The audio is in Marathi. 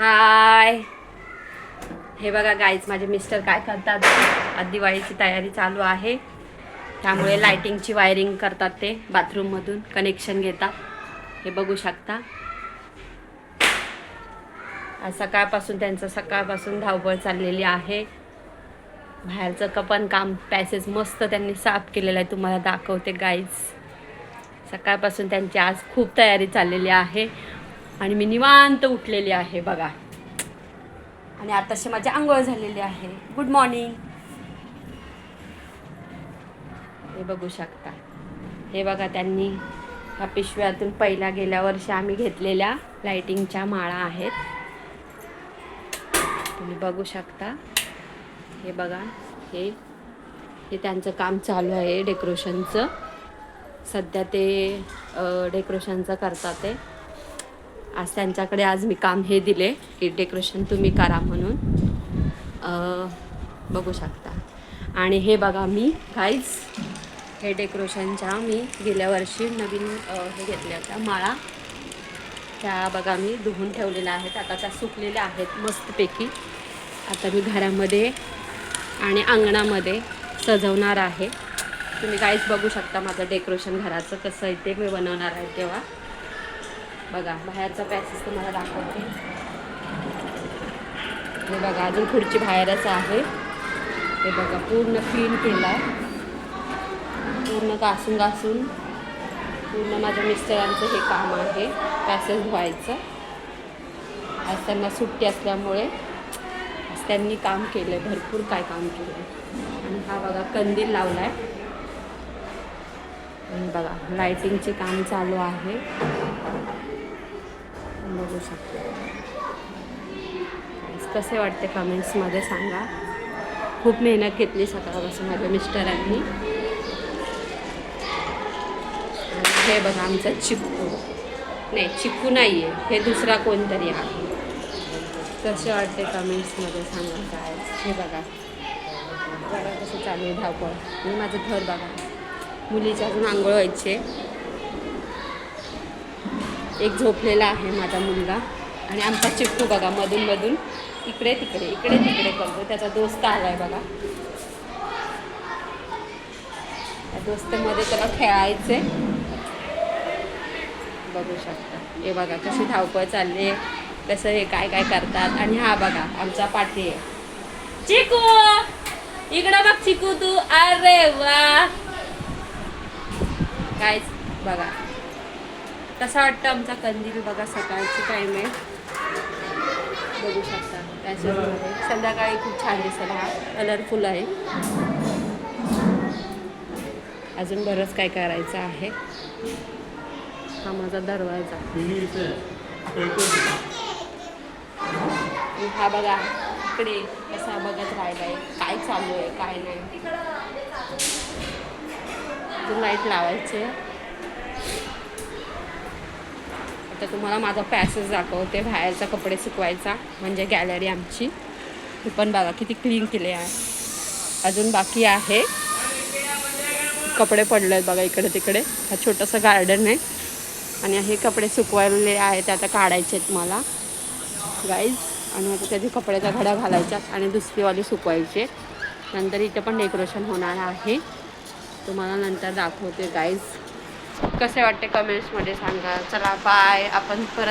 हाय. हे बघा गाईज माझे मिस्टर काय करतात? आज दिवाळीची तयारी चालू आहे. त्यामुळे लाइटिंगची वायरिंग करतात ते बाथरूममधून कनेक्शन घेतात. हे बघू शकता. आज सकाळपासून त्यांचं सकाळपासून धावपळ चाललेली आहे. बाहेरचं कपन काम पॅसेज मस्त त्यांनी साफ केलेलं आहे. तुम्हाला दाखवते गाईज सकाळपासून त्यांची आज खूप तयारी चाललेली आहे. आणि मी निवांत उठलेली आहे बघा. आणि आताशी माझी आंघोळ झालेली आहे. गुड मॉर्निंग हे बघू शकता. हे बघा त्यांनी ह्या पिशव्यातून पहिल्या गेल्या वर्षी आम्ही घेतलेल्या लाइटिंगच्या माळा आहेत. तुम्ही बघू शकता. हे बघा हे हे त्यांचं काम चालू आहे डेकोरेशनचं सध्या ते डेकोरेशनचं करतात ते. आज त्यांच्याकडे आज मी काम हे दिले की डेकोरेशन तुम्ही करा म्हणून. बघू शकता. आणि हे बघा मी काहीच हे डेकोरेशनच्या मी गेल्या वर्षी नवीन हे घेतल्या होत्या माळा. त्या बघा मी धुवून ठेवलेल्या आहेत. आता त्या सुकलेल्या आहेत मस्तपैकी. आता मी घरामध्ये आणि अंगणामध्ये सजवणार आहे. तुम्ही काहीच बघू शकता माझं डेकोरेशन घराचं कसं आहे ते मी बनवणार आहे तेव्हा. बघा बाहेरचा पॅसेस तुम्हाला दाखवते. हे बघा अजून खुर्ची बाहेरच आहे. हे बघा पूर्ण क्लीन केला आहे पूर्ण घासून घासून पूर्ण माझ्या मिस्टरांचं हे काम आहे पॅसेस धुवायचं. आज त्यांना सुट्टी असल्यामुळे आज त्यांनी काम केलं आहे भरपूर काय काम केलं आहे आणि हा बघा कंदील लावला आहे बघा लायटिंगचे काम चालू आहे. बघू शकतो. कसे वाटते कमेंट्समध्ये सांगा. खूप मेहनत घेतली सकाळपासून माझ्या मिस्टरांनी. आणि हे बघा आमचा चिक्कू. नाही चिक्कू नाही आहे हे दुसरा कोणतरी आहे. कसे वाटते कमेंट्समध्ये सांगा काय हे बघा. बघा कसं चालू आहे धावपळ. आणि माझं घर बघा. मुलीच्या अजून आंघोळ व्हायची. आहे एक झोपलेला आहे माझा मुलगा. आणि आमचा चिप्पू बघा मधून मधून. इकडे तिकडे इकडे तिकडे करतो त्याचा दोस्त आलाय बघा. त्या दोस्तमध्ये त्याला खेळायचे बघू शकता. हे बघा कशी धावपळ चालली आहे. कसं हे काय काय करतात. आणि हा बघा आमचा पाठी आहे. चिकू! इकडं बघ चिकू तू. अरे वा! कायच बघा. कसा वाटतं आमचा कंदील बघा सकाळची टाईम आहे? बघू शकता. त्याच्यामध्ये संध्याकाळी खूप छान दिसेल हा. कलरफुल आहे. अजून बरंच काय करायचं आहे. हा माझा दरवाजा. हा बघा इकडे कसा बघत राहिलाय. काय चालू आहे काय नाही. अजून लाइट लावायचे. तर तुम्हाला माझा पॅसेज दाखवते बाहेरचा कपडे सुकवायचा म्हणजे गॅलरी आमची. ती पण बघा किती क्लीन केले आहे. अजून बाकी आहे. कपडे पडले आहेत बघा इकडे तिकडे. हा छोटंसं गार्डन आहे. आणि हे कपडे सुकवायले आहेत ते आता काढायचे आहेत मला. गाईज आणि आता त्याची कपड्याच्या घड्या घालायच्या आणि दुसरीवाली सुकवायचे नंतर इथं पण डेकोरेशन होणार आहे. तुम्हाला नंतर दाखवते गाईज कसे वाटते कमेंट्समध्ये सांगा. चला बाय आपण परत